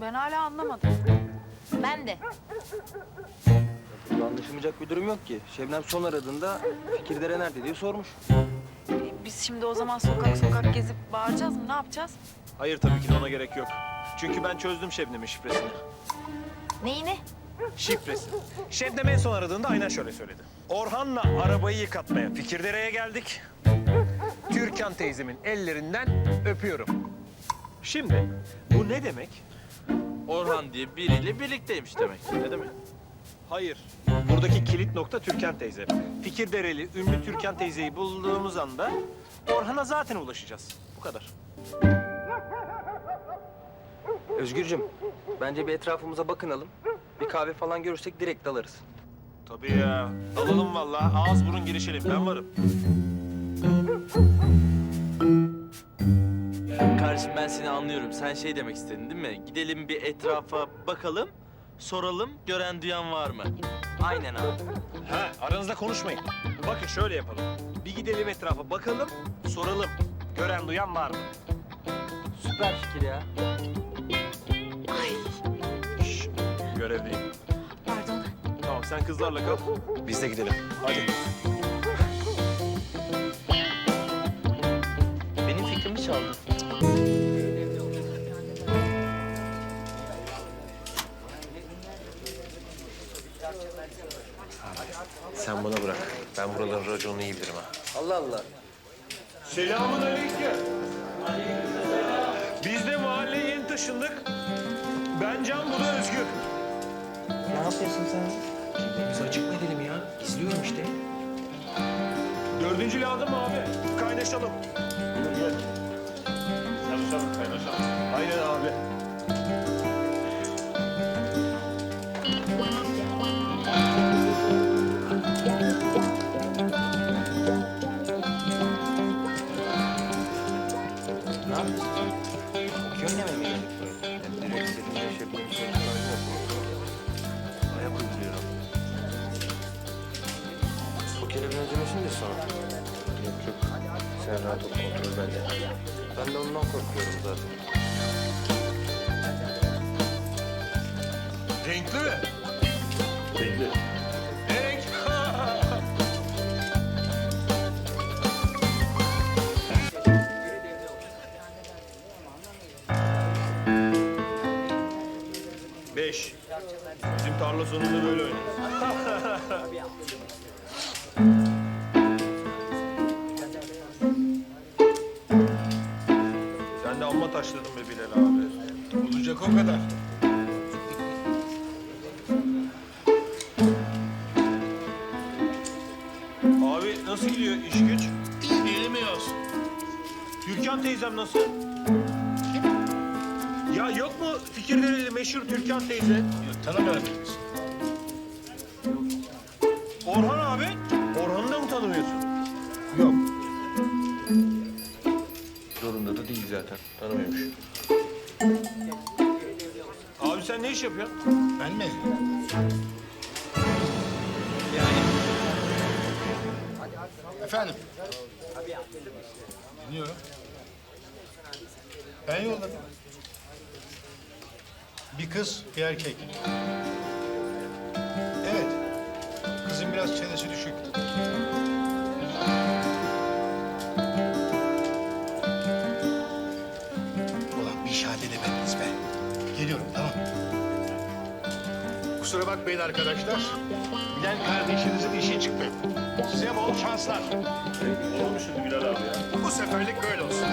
Ben hala anlamadım. Ben de. Burada anlaşılmayacak bir durum yok ki. Şebnem son aradığında Fikirdere nerede diye sormuş. E, Biz şimdi o zaman sokak sokak gezip bağıracağız mı? Ne yapacağız? Hayır tabii ki de ona gerek yok. Çünkü ben çözdüm Şebnem'in şifresini. Neyini? Şifresi. Şebnem en son aradığında aynen şöyle söyledi. Orhan'la arabayı yıkatmaya Fikirdere'ye geldik. Türkan teyzemin ellerinden öpüyorum. Şimdi bu ne demek? Orhan diye biriyle birlikteymiş demek. Ne demek? Hayır. Buradaki kilit nokta Türkan teyze. Fikirdereli ünlü Türkan teyzeyi bulduğumuz anda Orhan'a zaten ulaşacağız. Bu kadar. Özgürcüm, bence bir etrafımıza bakınalım. Bir kahve falan görürsek direkt dalarız. Tabii ya. Alalım vallahi. Ağız burun girişelim. Ben varım. Ben seni anlıyorum. Sen şey demek istedin değil mi? Gidelim bir etrafa bakalım, soralım gören duyan var mı? Aynen abi. Ha, aranızda konuşmayın. Bakın şöyle yapalım. Bir gidelim etrafa bakalım, soralım. Gören duyan var mı? Süper fikir ya. Şşş, görevliyim. Pardon. Tamam sen kızlarla kal. Biz de gidelim. Hadi. Sen buna bırak. Ben buraların raconunu iyi bilirim ha. Allah Allah. Selamun aleyküm. Biz de mahalleye yeni taşındık. Ben Can, bu da Özgür. Ne yapıyorsun sen? Biz açık mı edelim ya? İzliyorum işte. Dördüncü lazım abi? Kaynaşalım. Gel. Köyüne mi böyle? Yani direkt Şebnem'in sorunları yok. Ayak uyduruyorum. Pokere benzemesin de sonra. Yok yok. Sen rahat ol, kontrol bende. Ben de ondan korkuyorum zaten. Renkli mi? Renkli. Bizim tarla sonunda böyle oynarız. Sen de amma taşladın be Bilal abi. Olacak o kadar. Abi nasıl gidiyor iş güç? İyi diyelim olsun. Türkan teyzem nasıl? Ya yok mu fikirleri meşhur Türkan teyze? Yok, tanımıyorum. Orhan abi? Orhan'ı da mı tanımıyorsun? Yok. Zorunda da değil zaten. Tanımıyormuş. Abi sen ne iş yapıyorsun? Ben mi? Efendim? Dinliyorum. Ben yolladım. Bir kız, bir erkek. Evet. Kızın biraz çenesi düşük. Ulan bir şahane demediniz be. Geliyorum tamam. Kusura bakmayın arkadaşlar. Bilen kardeşinizin işi çıktı. Size bol şanslar. Olmuş şimdi Bilal abi ya. Bu seferlik böyle olsun.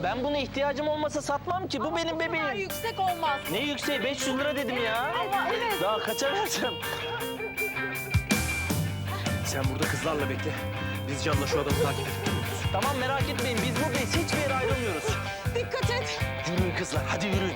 Abla ben buna ihtiyacım olmasa satmam ki. Bu benim Bu kadar bebeğim. yüksek olmaz. Ne yükseği 500 lira dedim ya. Ama evet. Daha kaça vereceğim? Sen burada kızlarla bekle. Biz Can'la şu adamı takip edelim. Tamam merak etmeyin biz buradayız. Hiçbir yere ayrılmıyoruz. Yürüyün kızlar hadi yürüyün.